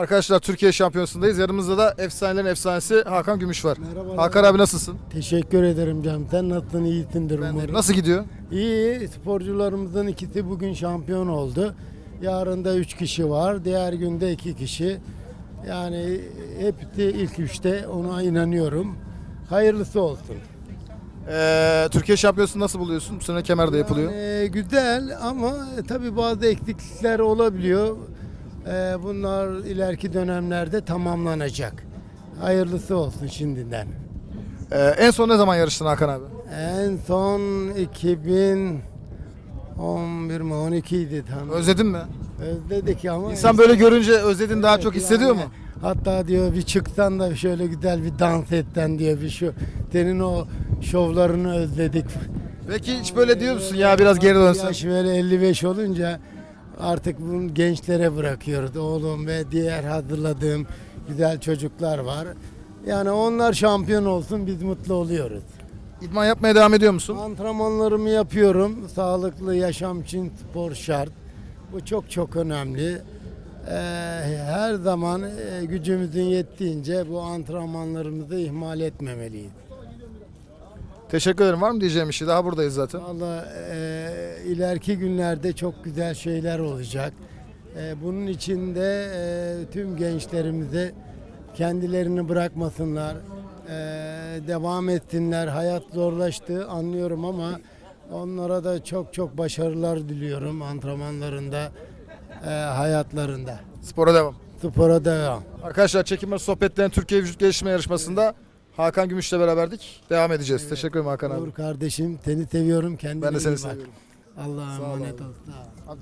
Arkadaşlar Türkiye Şampiyonası'ndayız. Yanımızda da efsanelerin efsanesi Hakan Gümüş var. Merhabalar. Hakan abi nasılsın? Teşekkür ederim canım. Sen nasılsın? İyisindir Ben de- umarım. Nasıl gidiyor? İyi. Sporcularımızın ikisi bugün şampiyon oldu. Yarın da üç kişi var. Diğer günde iki kişi. Yani hepsi ilk üçte. Ona inanıyorum. Hayırlısı olsun. Ee, Türkiye Şampiyonası'nı nasıl buluyorsun? Bu sene kemerde yapılıyor. Yani güzel ama tabii bazı eksiklikler olabiliyor. Ee, bunlar ileriki dönemlerde tamamlanacak. Hayırlısı olsun şimdiden. Ee, en son ne zaman yarıştın Hakan abi? En son 2011 mi 12 idi tam. Özledin mi? Özledik ama. İnsan böyle görünce özledin daha çok hissediyor mu? Hatta diyor bir çıksan da şöyle güzel bir dans etten diyor bir şu. Senin o şovlarını özledik. Peki hiç böyle diyor musun ya biraz geri dönsen? Yaş böyle 55 olunca artık bunu gençlere bırakıyoruz. Oğlum ve diğer hazırladığım güzel çocuklar var. Yani onlar şampiyon olsun biz mutlu oluyoruz. İdman yapmaya devam ediyor musun? Antrenmanlarımı yapıyorum. Sağlıklı yaşam için spor şart. Bu çok çok önemli. Ee, her zaman e, gücümüzün yettiğince bu antrenmanlarımızı ihmal etmemeliyiz. Teşekkür ederim. Var mı diyeceğim bir şey? Daha buradayız zaten. Valla e, ileriki günlerde çok güzel şeyler olacak. E, bunun için de e, tüm gençlerimize kendilerini bırakmasınlar, e, devam etsinler. Hayat zorlaştı anlıyorum ama onlara da çok çok başarılar diliyorum antrenmanlarında, e, hayatlarında. Spora devam. Spora devam. Arkadaşlar çekim arası sohbetlerin Türkiye Vücut Geliştirme Yarışması'nda Hakan Gümüş'le beraberdik. Devam edeceğiz. Teşekkür ederim Hakan abi. Uğur kardeşim seni seviyorum. Kendine Ben de iyi seni bak. seviyorum. Allah'a Sağ ol emanet abi. ol. Sağ ol. Abi